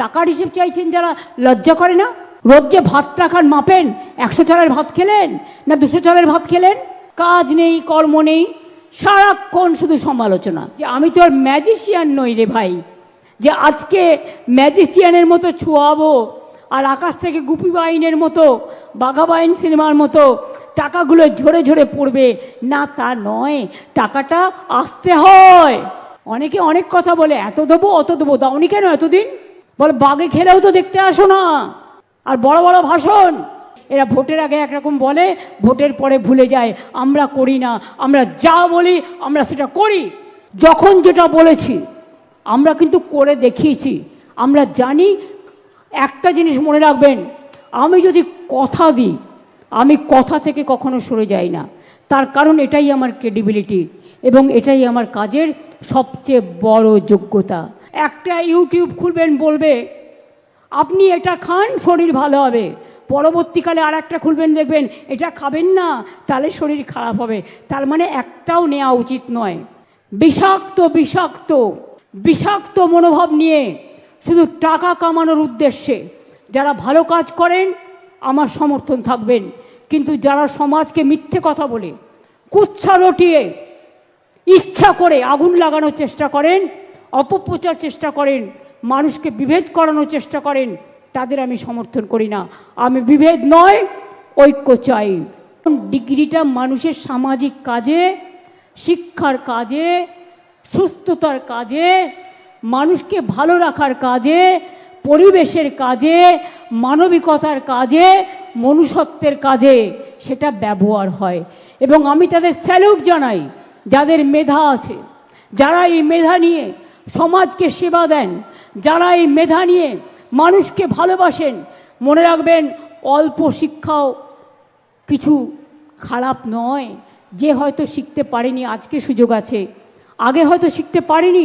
টাকার হিসেব চাইছেন যারা, লজ্জা করে না? রোজ যে ভাতটা খান মাপেন, একশো চালের ভাত খেলেন না দুশো চালের ভাত খেলেন? কাজ নেই, কর্ম নেই। সারাক্ষণ শুধু সমালোচনা। যে আমি তো আর ম্যাজিশিয়ান নই রে ভাই। যে আজকে ম্যাজিশিয়ানের মতো ছোঁয়াবো, আর আকাশ থেকে গুপি বাইনের মতো, বাঘা বাঘাবাইন সিনেমার মতো টাকাগুলো ঝরে ঝরে পড়বে। না, তা নয়। টাকাটা আসতে হয়। অনেকে অনেক কথা বলে, এত দেবো, অত দেবো। দাওনি কেন এতদিন? বলে, বাঘে খেলেও তো দেখতে আসো না। আর বড় বড় ভাষণ। এরা ভোটের আগে একরকম বলে, ভোটের পরে ভুলে যায়, আমরা করি না, আমরা যা বলি, আমরা সেটা করি। যখন যেটা বলেছি, আমরা কিন্তু করে দেখিয়েছি। আমরা জানি, একটা জিনিস মনে রাখবেন, আমি যদি কথা দিই, আমি কথা থেকে কখনো সরে যাই না। তার কারণ এটাই আমার ক্রেডিবিলিটি এবং এটাই আমার কাজের সবচেয়ে বড় যোগ্যতা। একটা ইউটিউব খুলবেন, বলবে, আপনি এটা খান, শরীর ভালো হবে। পরবর্তীকালে আর একটা খুলবেন, দেখবেন, এটা খাবেন না, তাহলে শরীর খারাপ হবে। তার মানে একটাও নেওয়া উচিত নয়। বিষাক্ত বিষাক্ত বিষাক্ত মনোভাব নিয়ে শুধু টাকা কামানোর উদ্দেশ্যে যারা ভালো কাজ করেন, আমার সমর্থন থাকবেন। কিন্তু যারা সমাজকে মিথ্যে কথা বলে কুচ্ছা রটিয়ে ইচ্ছা করে আগুন লাগানোর চেষ্টা করেন অপপ্রচার চেষ্টা করেন, মানুষকে বিভেদ করানোর চেষ্টা করেন, তাদের আমি সমর্থন করি না। আমি বিভেদ নয়, ঐক্য চাই। ডিগ্রিটা মানুষের সামাজিক কাজে, শিক্ষার কাজে, সুস্থতার কাজে, মানুষকে ভালো রাখার কাজে, পরিবেশের কাজে, মানবিকতার কাজে, মনুষ্যত্বের কাজে সেটা ব্যবহার হয়। এবং আমি তাদের স্যালুট জানাই, যাদের মেধা আছে। যারা এই মেধা নিয়ে সমাজকে সেবা দেন। যারা এই মেধা নিয়ে মানুষকে ভালোবাসেন, মনে রাখবেন অল্প শিক্ষাও কিছু খারাপ নয়। যে হয়তো শিখতে পারেনি, আজকে সুযোগ আছে। আগে হয়তো শিখতে পারেনি,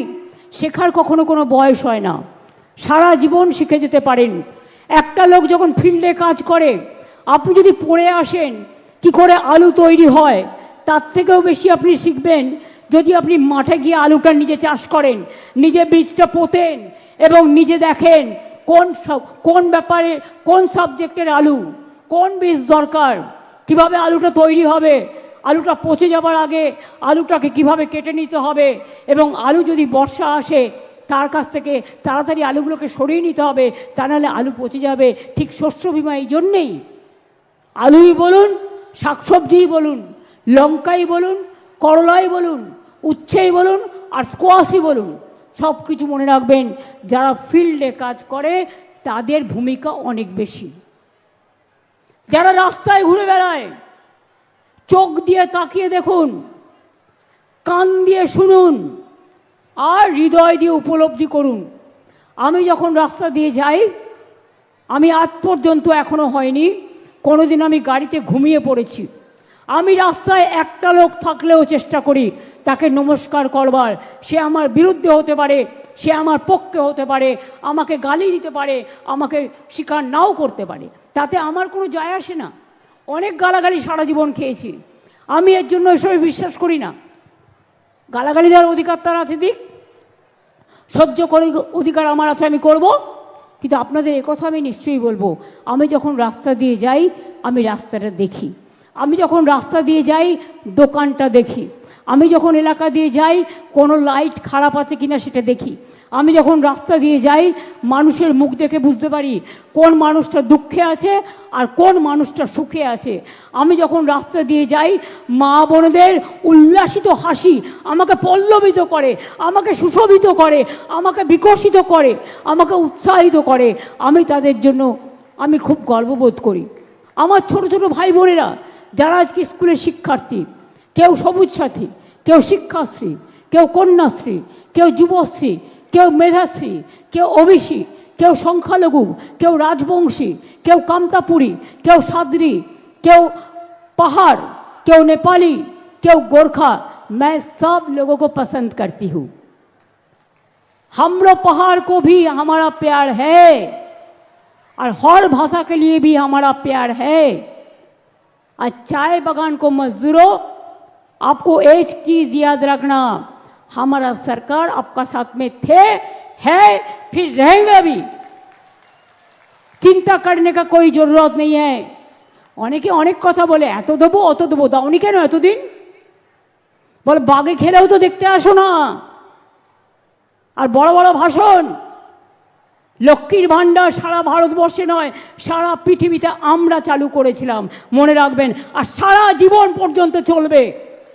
শেখার কখনো কোনো বয়স হয় না। সারা জীবন শিখে যেতে পারেন। একটা লোক যখন ফিল্ডে কাজ করে, আপনি যদি পড়ে আসেন, কি করে আলু তৈরি হয়, তার থেকেও বেশি আপনি শিখবেন যদি আপনি মাঠে গিয়ে আলুটা নিজে চাষ করেন, নিজে বীজটা পোতেন এবং নিজে দেখেন কোন কোন ব্যাপারে, কোন সাবজেক্টের আলু, কোন বীজ দরকার, কীভাবে আলুটা তৈরি হবে, আলুটা পচে যাবার আগে আলুটাকে কীভাবে কেটে নিতে হবে এবং আলু যদি বর্ষা আসে, তার কাছ থেকে তাড়াতাড়ি আলুগুলোকে সরিয়ে নিতে হবে, তা নাহলে আলু পচে যাবে। ঠিক শস্য বিমা এই জন্যেই। আলুই বলুন, শাকসবজিই বলুন, লঙ্কাই বলুন করলাই বলুন, উচ্ছেই বলুন আর স্কোয়াশই বলুন, সব কিছু মনে রাখবেন, যারা ফিল্ডে কাজ করে তাদের ভূমিকা অনেক বেশি। যারা রাস্তায় ঘুরে বেড়ায়, চোখ দিয়ে তাকিয়ে দেখুন, কান দিয়ে শুনুন, আর হৃদয় দিয়ে উপলব্ধি করুন। আমি যখন রাস্তা দিয়ে যাই, আমি আজ পর্যন্ত এখনও হয়নি, কোনোদিন আমি গাড়িতে ঘুমিয়ে পড়েছি। আমি রাস্তায় একটা লোক থাকলেও চেষ্টা করি, তাকে নমস্কার করবার। সে আমার বিরুদ্ধে হতে পারে, সে আমার পক্ষে হতে পারে, আমাকে গালি দিতে পারে, আমাকে স্বীকার নাও করতে পারে। তাতে আমার কোনো যায় আসে না। অনেক গালাগালি সারা জীবন খেয়েছি। আমি এর জন্য এসবে বিশ্বাস করি না। গালাগালি দেওয়ার অধিকার তার আছে, দিক। সহ্য করে অধিকার আমার আছে, আমি করব। কিন্তু আপনাদের কথা আমি নিশ্চয়ই বলব। আমি যখন রাস্তা দিয়ে যাই, আমি রাস্তাটা দেখি। আমি যখন রাস্তা দিয়ে যাই, দোকানটা দেখি। আমি যখন এলাকা দিয়ে যাই, কোনো লাইট খারাপ আছে কিনা সেটা দেখি। আমি যখন রাস্তা দিয়ে যাই, মানুষের মুখ দেখে বুঝতে পারি কোন মানুষটা দুঃখে আছে আর কোন মানুষটা সুখে আছে। আমি যখন রাস্তা দিয়ে যাই, মা বোনদের উল্লাসিত হাসি আমাকে পল্লবিত করে, আমাকে সুশোভিত করে, আমাকে বিকশিত করে, আমাকে উৎসাহিত করে। আমি তাদের জন্য আমি খুব গর্ববোধ করি। আমার ছোট ছোট ভাই বোনেরা যারা আজকে স্কুলের শিক্ষার্থী কেউ সবুজ সাথী কেউ শিক্ষাশ্রী কেউ কন্যাশ্রী কেউ যুবশ্রী কেউ মেধাশ্রী কেউ ওবিসি কেউ সংখ্যালঘু কেউ রাজবংশী কেউ কামতাপুরী কেউ সাদরি কেউ पहाड़ কেউ नेपाली কেউ गोरखा मैं सब लोगों को पसंद करती हूँ हमरो पहाड़ को भी हमारा प्यार है और हर भाषा के लिए भी हमारा प्यार है और चाय बागान को मजदूरों आपको एक चीज याद रखना हमारा सरकार आपका साथ में थे है फिर रहेंगे भी চিন্তা करने का कोई जरूरत नहीं है অনেকে অনেক কথা বলে এত দেবো অত দেবো দাওনি কেন এতদিন বলে বাগে খেলেও তো দেখতে আসো না আর বড় বড় ভাষণ লক্ষ্মীর ভাণ্ডার সারা ভারতবর্ষে নয়, সারা পৃথিবীতে আমরা চালু করেছিলাম। মনে রাখবেন, আর সারা জীবন পর্যন্ত চলবে।